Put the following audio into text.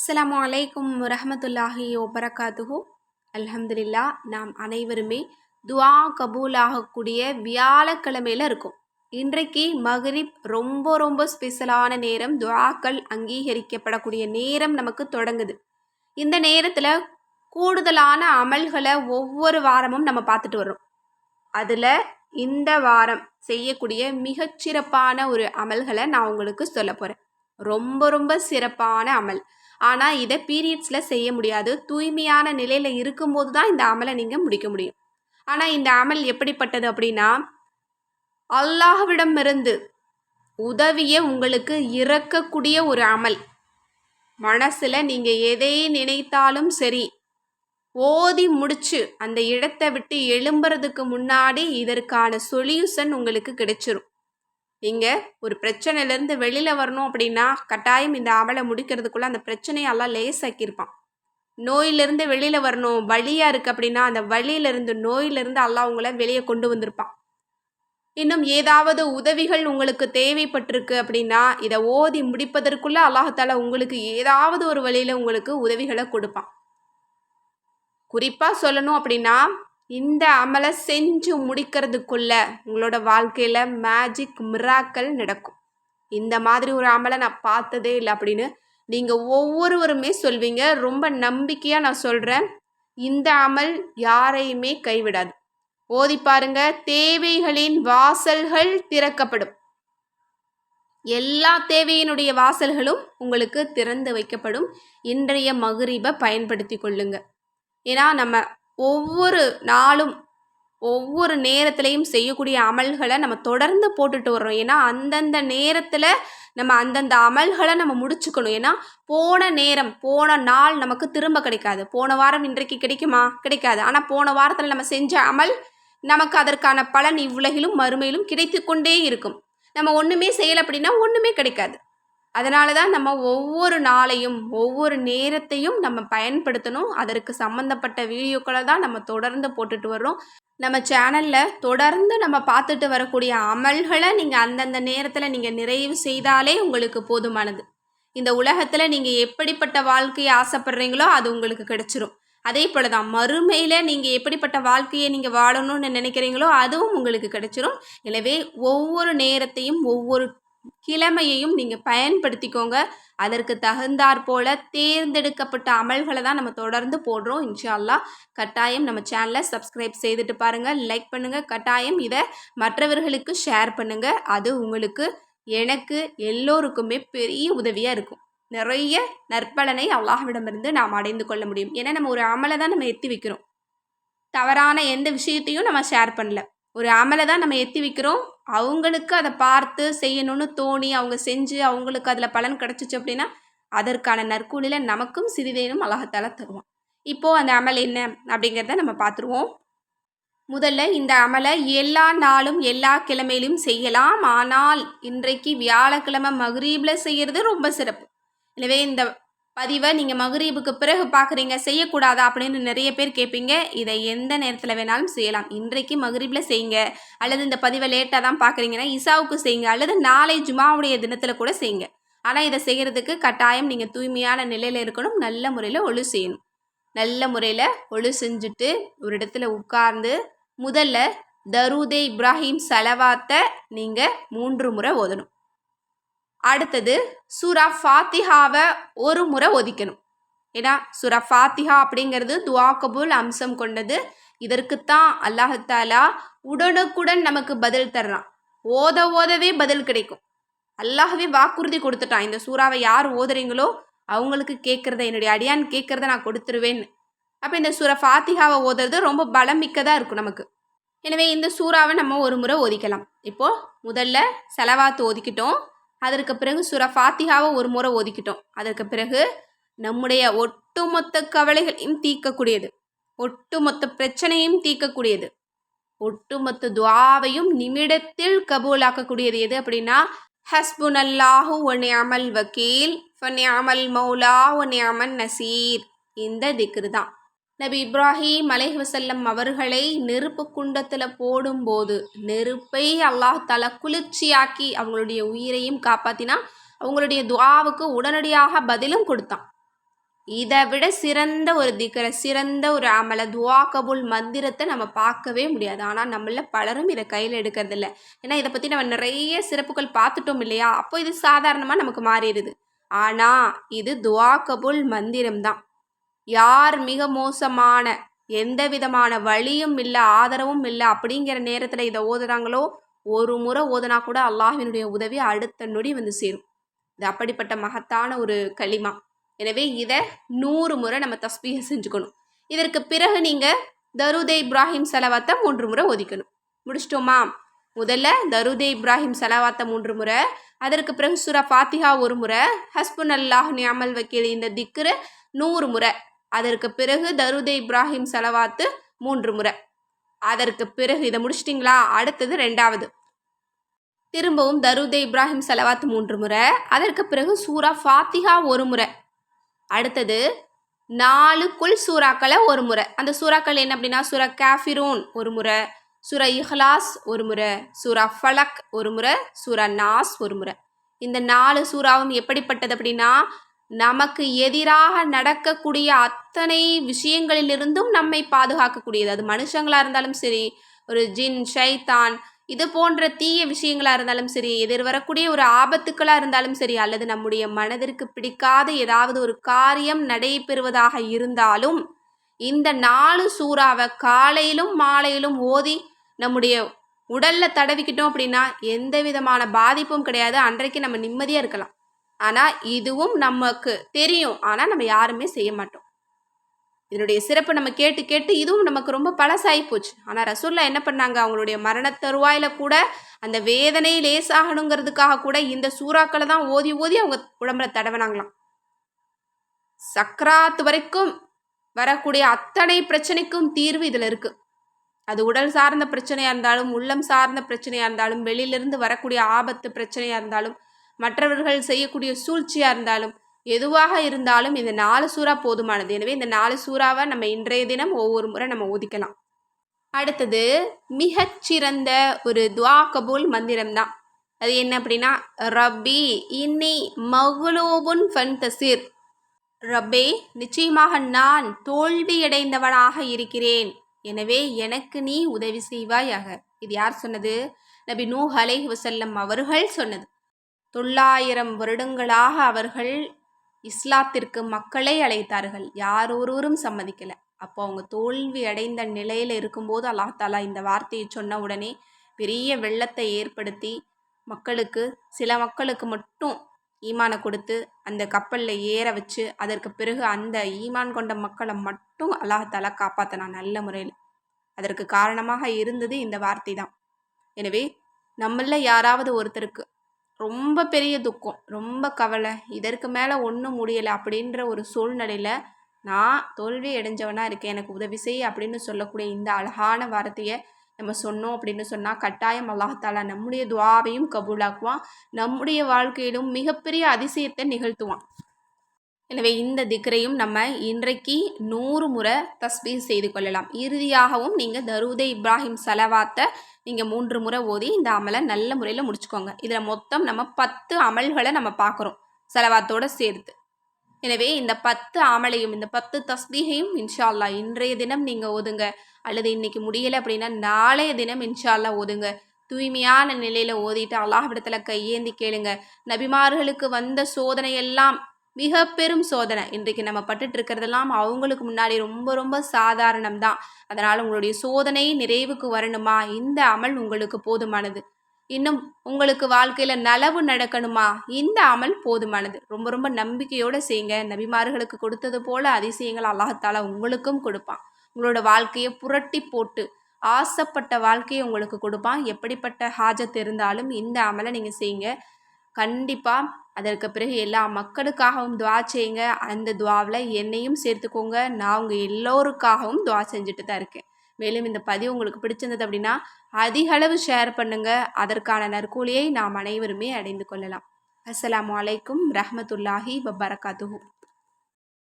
அஸ்லாம் அலைக்கும் ரஹமத்துல்லாஹி ஒபரகாத்துஹு அல்ஹம்துலில்லா நாம் அனைவருமே துவா கபூலாகக்கூடிய வியாழக்கிழமையில் இருக்கும். இன்றைக்கு மகரிப் ரொம்ப ரொம்ப ஸ்பெஷலான நேரம் துவாக்கள் அங்கீகரிக்கப்படக்கூடிய நேரம் நமக்கு தொடங்குது. இந்த நேரத்தில் கூடுதலான அமல்களை ஒவ்வொரு வாரமும் நம்ம பார்த்துட்டு வர்றோம். அதில் இந்த வாரம் செய்யக்கூடிய மிகச்சிறப்பான ஒரு அமல்களை நான் உங்களுக்கு சொல்ல போகிறேன் ரொம்ப ரொம்ப சிறப்பான அமல். ஆனால் இதை பீரியட்ஸில் செய்ய முடியாது. தூய்மையான நிலையில் இருக்கும்போது தான் இந்த அமலை நீங்கள் முடிக்க முடியும். ஆனால் இந்த அமல் எப்படிப்பட்டது அப்படின்னா அல்லாஹ்விடமிருந்து உதவியை உங்களுக்கு இறக்கக்கூடிய ஒரு அமல். மனசில் நீங்கள் எதை நினைத்தாலும் சரி ஓதி முடிச்சு அந்த இடத்தை விட்டு எழும்புறதுக்கு முன்னாடி இதற்கான சொல்யூஷன் உங்களுக்கு கிடைச்சிரும். நீங்கள் ஒரு பிரச்சனையிலேருந்து வெளியில் வரணும் அப்படின்னா கட்டாயம் இந்த அமலை முடிக்கிறதுக்குள்ளே அந்த பிரச்சனையெல்லாம் லேசாக்கியிருப்பான். நோயிலிருந்து வெளியில் வரணும் வழியாக இருக்குது அப்படின்னா அந்த வழியிலிருந்து நோயிலிருந்து அல்லாஹ் உங்களை வெளியே கொண்டு வந்திருப்பான். இன்னும் ஏதாவது உதவிகள் உங்களுக்கு தேவைப்பட்டிருக்கு அப்படின்னா இதை ஓதி முடிப்பதற்குள்ளே அல்லாஹால உங்களுக்கு ஏதாவது ஒரு வழியில் உங்களுக்கு உதவிகளை கொடுப்பான். குறிப்பாக சொல்லணும் அப்படின்னா இந்த அமலை செஞ்சு முடிக்கிறதுக்குள்ள உங்களோட வாழ்க்கையில் மேஜிக் மிராக்கள் நடக்கும். இந்த மாதிரி ஒரு அமலை நான் பார்த்ததே இல்லை அப்படின்னு நீங்கள் ஒவ்வொருவருமே சொல்வீங்க. ரொம்ப நம்பிக்கையாக நான் சொல்கிறேன் இந்த அமல் யாரையுமே கைவிடாது. ஓதி பாருங்க. தேவைகளின் வாசல்கள் திறக்கப்படும். எல்லா தேவையினுடைய வாசல்களும் உங்களுக்கு திறந்து வைக்கப்படும். இன்றைய மகுரீபை பயன்படுத்தி கொள்ளுங்க. ஏன்னா நம்ம ஒவ்வொரு நாளும் ஒவ்வொரு நேரத்துலையும் செய்யக்கூடிய அமல்களை நம்ம தொடர்ந்து போட்டுட்டு வர்றோம். ஏன்னா அந்தந்த நேரத்தில் நம்ம அந்தந்த அமல்களை நம்ம முடிச்சுக்கணும். ஏன்னா போன நேரம் போன நாள் நமக்கு திரும்ப கிடைக்காது. போன வாரம் இன்றைக்கு கிடைக்குமா? கிடைக்காது. ஆனால் போன வாரத்தில் நம்ம செஞ்ச அமல் நமக்கு அதற்கான பலன் இவ்வுலகிலும் மறுமையிலும் கிடைத்து கொண்டே இருக்கும். நம்ம ஒன்றுமே செய்யலை அப்படின்னா ஒன்றுமே கிடைக்காது. அதனால தான் நம்ம ஒவ்வொரு நாளையும் ஒவ்வொரு நேரத்தையும் நம்ம பயன்படுத்தணும். அதற்கு சம்மந்தப்பட்ட வீடியோக்களை தான் நம்ம தொடர்ந்து போட்டுட்டு வர்றோம். நம்ம சேனலில் தொடர்ந்து நம்ம பார்த்துட்டு வரக்கூடிய அமல்களை நீங்கள் அந்தந்த நேரத்தில் நீங்கள் நிறைவு செய்தாலே உங்களுக்கு போதுமானது. இந்த உலகத்தில் நீங்கள் எப்படிப்பட்ட வாழ்க்கையை ஆசைப்படுறீங்களோ அது உங்களுக்கு கிடைச்சிரும். அதே போல் தான் மறுமையில் நீங்கள் எப்படிப்பட்ட வாழ்க்கையை நீங்கள் வாழணும்னு நினைக்கிறீங்களோ அதுவும் உங்களுக்கு கிடைச்சிரும். எனவே ஒவ்வொரு நேரத்தையும் ஒவ்வொரு கிழமையையும் நீங்கள் பயன்படுத்திக்கோங்க. அதற்கு தகுந்தாற் போல தேர்ந்தெடுக்கப்பட்ட அமல்களை தான் நம்ம தொடர்ந்து போடுறோம். இன்ஷால்லா கட்டாயம் நம்ம சேனலை சப்ஸ்கிரைப் செய்துட்டு பாருங்கள் லைக் பண்ணுங்கள் கட்டாயம் இதை மற்றவர்களுக்கு ஷேர் பண்ணுங்கள் அது உங்களுக்கு எனக்கு எல்லோருக்குமே பெரிய உதவியாக இருக்கும். நிறைய நற்பலனை அல்லாஹ்விடமிருந்து நாம் அடைந்து கொள்ள முடியும். ஏன்னா நம்ம ஒரு அமலை தான் நம்ம எத்தி வைக்கிறோம். தவறான எந்த விஷயத்தையும் நம்ம ஷேர் பண்ணல. ஒரு அமலை தான் நம்ம எத்தி வைக்கிறோம். அவங்களுக்கு அதை பார்த்து செய்யணும்னு தோணி அவங்க செஞ்சு அவங்களுக்கு அதில் பலன் கிடச்சிச்சு அப்படின்னா அதற்கான நற்கூலியில் நமக்கும் சிறிதேனும் அழகத்தால் தருவோம் இப்போது அந்த அமல் என்ன அப்படிங்கிறத நம்ம பார்த்துருவோம். முதல்ல இந்த அமலை எல்லா நாளும் எல்லா கிழமையிலும் செய்யலாம். ஆனால் இன்றைக்கு வியாழக்கிழமை மகரீபில் செய்கிறது ரொம்ப சிறப்பு. எனவே இந்த பதிவை நீங்கள் மகரீபுக்கு பிறகு பார்க்குறீங்க செய்யக்கூடாதா அப்படின்னு நிறைய பேர் கேட்பீங்க. இதை எந்த நேரத்தில் வேணாலும் செய்யலாம். இன்றைக்கு மகரீபில் செய்யுங்க. அல்லது இந்த பதிவை லேட்டாக தான் பார்க்குறீங்கன்னா இசாவுக்கு செய்யுங்க. அல்லது நாளை ஜுமாவுடைய தினத்தில் கூட செய்யுங்க. ஆனால் இதை செய்கிறதுக்கு கட்டாயம் நீங்கள் தூய்மையான நிலையில் இருக்கணும். நல்ல முறையில் ஒழு செய்யணும். நல்ல முறையில் ஒழு செஞ்சுட்டு ஒரு இடத்துல உட்கார்ந்து முதல்ல தருதே இப்ராஹிம் செலவாத்தை நீங்கள் மூன்று முறை ஓதணும். அடுத்தது சூரா ஃபாத்திஹாவை ஒரு முறை ஒதிக்கணும். ஏன்னா சூரா ஃபாத்திஹா அப்படிங்கிறது துவா கபூல் அம்சம் கொண்டது. இதற்குத்தான் அல்லாஹாலா உடனுக்குடன் நமக்கு பதில் தர்றான். ஓத ஓதவே பதில் கிடைக்கும். அல்லாஹவே வாக்குறுதி கொடுத்துட்டான். இந்த சூறாவை யார் ஓதுறீங்களோ அவங்களுக்கு கேட்குறத என்னுடைய அடியான் கேட்குறத நான் கொடுத்துருவேன்னு. அப்போ இந்த சூரா ஃபாத்திஹாவை ஓதுறது ரொம்ப பலம் மிக்கதாக இருக்கும் நமக்கு. எனவே இந்த சூறாவை நம்ம ஒரு முறை ஒதிக்கலாம். இப்போது முதல்ல செலவாத்து ஒதுக்கிட்டோம். அதற்கு பிறகு சுர ஃபாத்திகாவை ஒரு முறை ஒதுக்கிட்டோம். அதற்கு பிறகு நம்முடைய ஒட்டுமொத்த கவலைகளையும் தீர்க்கக்கூடியது. ஒட்டுமொத்த பிரச்சனையும் தீர்க்கக்கூடியது. ஒட்டுமொத்த துவாவையும் நிமிடத்தில் கபூலாக்கக்கூடியது எது அப்படின்னா ஹஸ்புன் அல்லாஹு ஒன் அமல் வக்கீல் ஃபன் மௌலா ஒன்னே அமன் நசீர். இந்த திக்ரு தான். நபி இப்ராஹிம் அலைஹ் அவர்களை நெருப்பு குண்டத்தில் போடும்போது நெருப்பை அல்லாஹ் தலை குளிர்ச்சியாக்கி அவங்களுடைய உயிரையும் காப்பாற்றினா அவங்களுடைய துவாவுக்கு உடனடியாக பதிலும் கொடுத்தான். இதை விட சிறந்த ஒரு திக்கரை சிறந்த ஒரு அமல துவா கபுல் மந்திரத்தை நம்ம பார்க்கவே முடியாது. ஆனால் நம்மள பலரும் இதை கையில் எடுக்கிறது இல்லை ஏன்னா இதை பற்றி நம்ம நிறைய சிறப்புகள் பார்த்துட்டோம் இல்லையா? அப்போ இது சாதாரணமாக நமக்கு மாறிடுது. ஆனால் இது துவா கபுல் மந்திரம் தான். யார் மிக மோசமான எந்த விதமான வழியும் இல்லை ஆதரவும் இல்லை அப்படிங்கிற நேரத்தில் இதை ஓதுறாங்களோ ஒரு முறை ஓதுனா கூட அல்லாஹினுடைய உதவி அடுத்த நொடி வந்து சேரும். இது அப்படிப்பட்ட மகத்தான ஒரு களிமா. எனவே இதை நூறு முறை நம்ம தஸ்பீக செஞ்சுக்கணும். இதற்கு பிறகு நீங்கள் தருதே இப்ராஹிம் செலவாத்தை மூன்று முறை ஒதுக்கணும் முடிச்சிட்டோமா? முதல்ல தருதே இப்ராஹிம் செலவாத்த மூன்று முறை அதற்கு பிறகு சுரா ஃபாத்திஹா ஒரு முறை ஹஸ்புன் அல்லாஹ் நியாமல் வக்கீல் இந்த திக்ரு நூறு முறை. அதற்கு பிறகு தருதே இப்ராஹிம் செலவாத்து மூன்று முறை. அதற்கு பிறகு இதை முடிச்சிட்டிங்களா? அடுத்தது ரெண்டாவது. திரும்பவும் தருதே இப்ராஹிம் செலவாத்து மூன்று முறை. அதற்கு பிறகு சூரா ஃபாத்திகா ஒரு முறை. அடுத்தது நாலு குல் சூறாக்களை ஒரு முறை. அந்த சூறாக்கள் என்ன அப்படின்னா சூரா கேஃபிரூன் ஒரு முறை சூரா இஹ்லாஸ் ஒரு முறை சூரா ஃபலக் ஒரு முறை சூரா நாஸ் ஒரு முறை. இந்த நாலு சூறாவும் எப்படிப்பட்டது அப்படின்னா நமக்கு எதிராக நடக்கக்கூடிய அத்தனை விஷயங்களிலிருந்தும் நம்மை பாதுகாக்கக்கூடியது. அது மனுஷங்களாக இருந்தாலும் சரி ஒரு ஜின் ஷைத்தான் இது போன்ற தீய விஷயங்களாக இருந்தாலும் சரி எதிர் வரக்கூடிய ஒரு ஆபத்துக்களாக இருந்தாலும் சரி அல்லது நம்முடைய மனதிற்கு பிடிக்காத ஏதாவது ஒரு காரியம் நடைபெறுவதாக இருந்தாலும் இந்த நாலு சூறாவை காலையிலும் மாலையிலும் ஓதி நம்முடைய உடலில் தடவிக்கிட்டோம் அப்படின்னா எந்த விதமான பாதிப்பும் கிடையாது. அன்றைக்கு நம்ம நிம்மதியாக இருக்கலாம். ஆனால் இதுவும் நமக்கு தெரியும். ஆனால் நம்ம யாருமே செய்ய மாட்டோம். இதனுடைய சிறப்பு நம்ம கேட்டு கேட்டு இதுவும் நமக்கு ரொம்ப பழசாகி போச்சு. ஆனால் ரசூல்லா என்ன பண்ணாங்க? அவங்களுடைய மரண தருவாயில் கூட அந்த வேதனை லேசாகணுங்கிறதுக்காக கூட இந்த சூறாக்களை தான் ஓதி ஓதி அவங்க உடம்புல தடவினாங்களாம். சக்கராத்து வரைக்கும் வரக்கூடிய அத்தனை பிரச்சனைக்கும் தீர்வு இதில் இருக்குது அது உடல் சார்ந்த பிரச்சனையாக இருந்தாலும் உள்ளம் சார்ந்த பிரச்சனையாக இருந்தாலும் வெளியிலிருந்து வரக்கூடிய ஆபத்து பிரச்சனையாக இருந்தாலும் மற்றவர்கள் செய்யக்கூடிய சூழ்ச்சியாக இருந்தாலும் எதுவாக இருந்தாலும் இந்த நாலு சூறா போதுமானது. எனவே இந்த நாலு சூறாவை நம்ம இன்றைய தினம் ஒவ்வொரு முறை நம்ம ஒதுக்கலாம் அடுத்தது மிகச்சிறந்த ஒரு துவா கபூல் மந்திரம் தான். அது என்ன அப்படின்னா ரப்பி இன்னி மகுலூபுன் ஃபன்தசிர். ரப்பே நிச்சயமாக நான் தோல்வியடைந்தவனாக இருக்கிறேன். எனவே எனக்கு நீ உதவி செய்வாயாக. இது யார் சொன்னது? நபி நூ அலை வசல்லம் அவர்கள் சொன்னது. தொள்ளாயிரம் வருடங்களாக அவர்கள் இஸ்லாத்திற்கு மக்களை அழைத்தார்கள். யார் ஒருவரும் சம்மதிக்கலை. அப்போ அவங்க தோல்வி அடைந்த நிலையில் இருக்கும்போது அல்லாஹாலா இந்த வார்த்தையை சொன்ன உடனே பெரிய வெள்ளத்தை ஏற்படுத்தி மக்களுக்கு சில மக்களுக்கு மட்டும் ஈமானை கொடுத்து அந்த கப்பலில் ஏற வச்சு அதற்கு பிறகு அந்த ஈமான் கொண்ட மக்களை மட்டும் அல்லாஹாலா காப்பாற்றினான் நல்ல முறையில். அதற்கு காரணமாக இருந்தது இந்த வார்த்தை தான் எனவே நம்மள யாராவது ஒருத்தருக்கு ரொம்ப பெரிய துக்கம் ரொம்ப கவலை. இதற்கு மேலே ஒன்றும் முடியலை அப்படின்ற ஒரு சூழ்நிலையில் நான் தோல்வி அடைஞ்சவனாக இருக்கேன். எனக்கு உதவி செய் அப்படின்னு சொல்லக்கூடிய இந்த அழகான வார்த்தையை நம்ம சொன்னோம் அப்படின்னு சொன்னால் கட்டாயம் அல்லாஹாலா நம்முடைய துவாவையும் கபூலாக்குவான். நம்முடைய வாழ்க்கையிலும் மிகப்பெரிய அதிசயத்தை நிகழ்த்துவான். எனவே இந்த திக்ரையும் நம்ம இன்றைக்கு நூறு முறை தஸ்பீ செய்து கொள்ளலாம். இறுதியாகவும் நீங்கள் தருதே இப்ராஹிம் செலவாத்தை நீங்கள் மூன்று முறை ஓதி இந்த அமலை நல்ல முறையில் முடிச்சுக்கோங்க. இதில் மொத்தம் நம்ம பத்து அமல்களை நம்ம பார்க்குறோம் செலவாத்தோடு சேர்த்து. எனவே இந்த பத்து அமலையும் இந்த பத்து தஸ்பீகையும் இன்ஷால்லா இன்றைய தினம் நீங்கள் ஓதுங்க. அல்லது இன்னைக்கு முடியலை அப்படின்னா நாளைய தினம் இன்ஷால்லா ஓதுங்க. தூய்மையான நிலையில் ஓதிட்டு அல்லாஹ்விடத்தில் கையேந்தி கேளுங்க. நபிமார்களுக்கு வந்த சோதனையெல்லாம் மிக பெரும் சோதனை. இன்றைக்கு நம்ம பட்டுட்டு இருக்கிறதெல்லாம் அவங்களுக்கு முன்னாடி ரொம்ப ரொம்ப சாதாரணம் தான் அதனால் உங்களுடைய சோதனை நிறைவுக்கு வரணுமா? இந்த அமல் உங்களுக்கு போதுமானது. இன்னும் உங்களுக்கு வாழ்க்கையில் நலவு நடக்கணுமா? இந்த அமல் போதுமானது. ரொம்ப ரொம்ப நம்பிக்கையோடு செய்யுங்க. நபிமார்களுக்கு கொடுத்தது போல அதிசயங்கள் அல்லாஹால உங்களுக்கும் கொடுப்பான். உங்களோட வாழ்க்கையை புரட்டி போட்டு ஆசைப்பட்ட வாழ்க்கையை உங்களுக்கு கொடுப்பான். எப்படிப்பட்ட ஹாஜத் இருந்தாலும் இந்த அமலை நீங்கள் செய்யுங்க. கண்டிப்பாக அதற்கு பிறகு எல்லா மக்களுக்காகவும் துவா செய்யுங்க. அந்த துவாவில் என்னையும் சேர்த்துக்கோங்க. நான் உங்கள் எல்லோருக்காகவும் துவா செஞ்சுட்டு தான் இருக்கேன். மேலும் இந்த பதிவு உங்களுக்கு பிடிச்சிருந்தது அப்படின்னா அதிக அளவு ஷேர் பண்ணுங்கள் அதற்கான நற்கூலியை நாம் அனைவருமே அடைந்து கொள்ளலாம். அஸ்லாம் வலைக்கும் ரஹமத்துல்லாஹி வபரகாத்துஹூ.